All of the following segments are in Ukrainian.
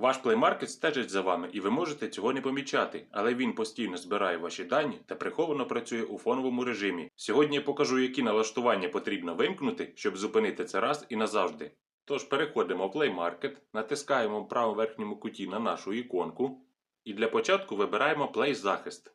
Ваш Market стежить за вами, і ви можете цього не помічати, але він постійно збирає ваші дані та приховано працює у фоновому режимі. Сьогодні я покажу, які налаштування потрібно вимкнути, щоб зупинити це раз і назавжди. Тож переходимо в Play Market, натискаємо в правому верхньому куті на нашу іконку, і для початку вибираємо Play захист.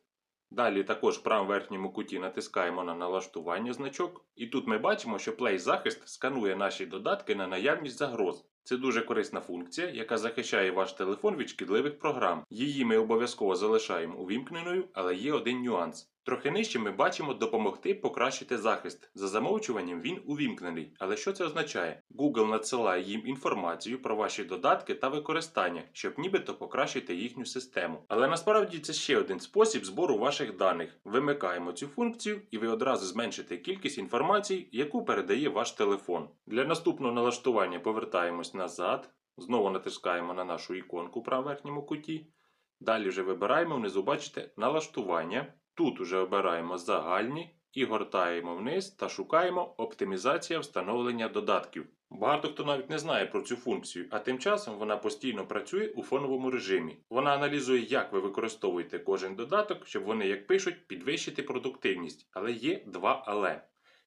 Далі також в правому верхньому куті натискаємо на налаштування значок, і тут ми бачимо, що Play захист сканує наші додатки на наявність загроз. Це дуже корисна функція, яка захищає ваш телефон від шкідливих програм. Її ми обов'язково залишаємо увімкненою, але є один нюанс. Трохи нижче ми бачимо допомогти покращити захист. За замовчуванням він увімкнений. Але що це означає? Google надсилає їм інформацію про ваші додатки та використання, щоб нібито покращити їхню систему. Але насправді це ще один спосіб збору ваших даних. Вимикаємо цю функцію, і ви одразу зменшите кількість інформації, яку передає ваш телефон. Для наступного налаштування повертаємось назад, знову натискаємо на нашу іконку в правому верхньому куті. Далі вже вибираємо внизу, бачите, налаштування. Тут уже обираємо загальні і гортаємо вниз та шукаємо оптимізація встановлення додатків. Багато хто навіть не знає про цю функцію, а тим часом вона постійно працює у фоновому режимі. Вона аналізує, як ви використовуєте кожен додаток, щоб вони, як пишуть, підвищити продуктивність. Але є два але.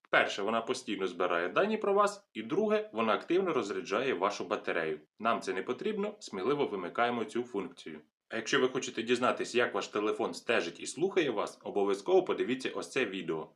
Перше, вона постійно збирає дані про вас, і друге, вона активно розряджає вашу батарею. Нам це не потрібно, сміливо вимикаємо цю функцію. А якщо ви хочете дізнатись, як ваш телефон стежить і слухає вас, обов'язково подивіться ось це відео.